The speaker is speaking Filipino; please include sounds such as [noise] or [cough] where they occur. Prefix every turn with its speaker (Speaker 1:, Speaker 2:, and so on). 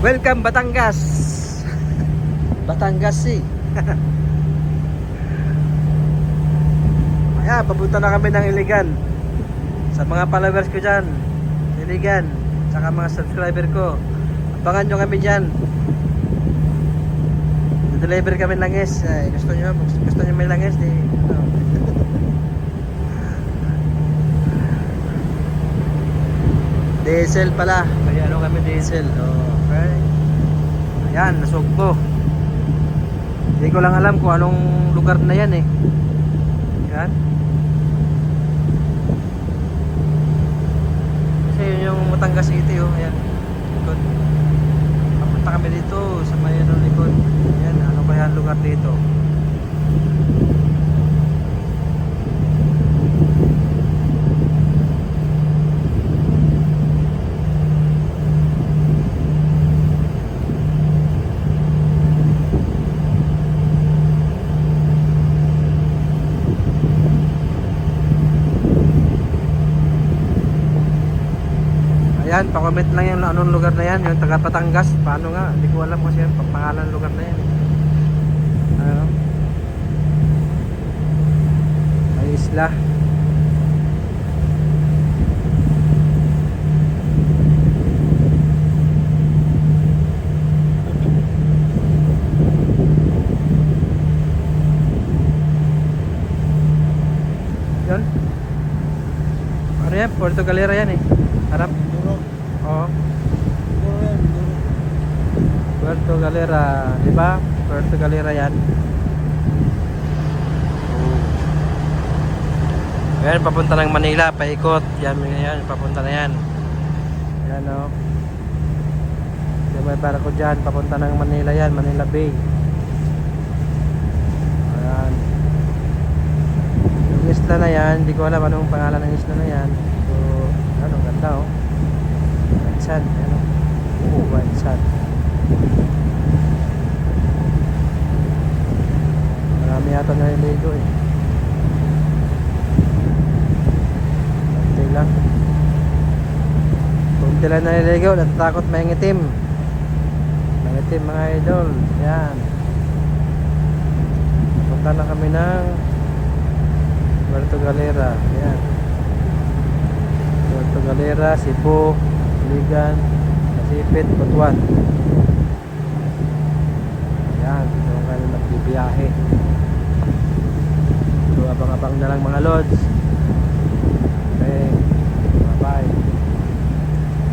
Speaker 1: Welcome Batangas. Batangas eh. [laughs] Ayan, papunta na kami ng Iligan. Sa mga followers ko dyan, Iligan, tsaka mga subscriber ko. Abangan nyo kami dyan. Deliver kami langis. Ay, gusto nyo, gusto nyo may langis, di, ano. Diesel pala. Kaya ano kami diesel. Okay. Ayan, nasugbo. Hindi ko lang alam kung anong lugar na yan eh. Yan. Kasi yun yung Matangas City oh. Ayan. Likod. Papunta kami dito sa may ano likod. Ayan, ano kaya ang lugar dito? Ayan, pa-comment lang yung anong lugar na yan, yung taga Patangas. Paano nga? Hindi ko alam kasi yung pangalan ng lugar na yan. Ano? May isla. Yun. Ano yan? Puerto yan eh. Harap.
Speaker 2: Duro.
Speaker 1: Oo.
Speaker 2: Yan.
Speaker 1: Puerto Galera, di ba? Puerto Galera yan. Yan, papunta ng Manila, paikot. Yan, yan, papunta na yan. Yan, o. Oh. Yung may barko dyan, papunta ng Manila yan, Manila Bay. Ayan. Yung isla na yan, hindi ko alam anong pangalan ng isla na yan. So, ano, ganda, oh. Sand, ano. Oh, white sand. Marami yata naliligo eh. Kunti lang. Kunti lang naliligo. Natatakot mangitim. Mangitim mga idol. Yan. Punta na kami ng Puerto Galera. Yan. Puerto Galera, Cebu, Ligan, Kasipit, Butuan. Yan, doon kami magbibiyahe. So abang-abang na lang mga lods.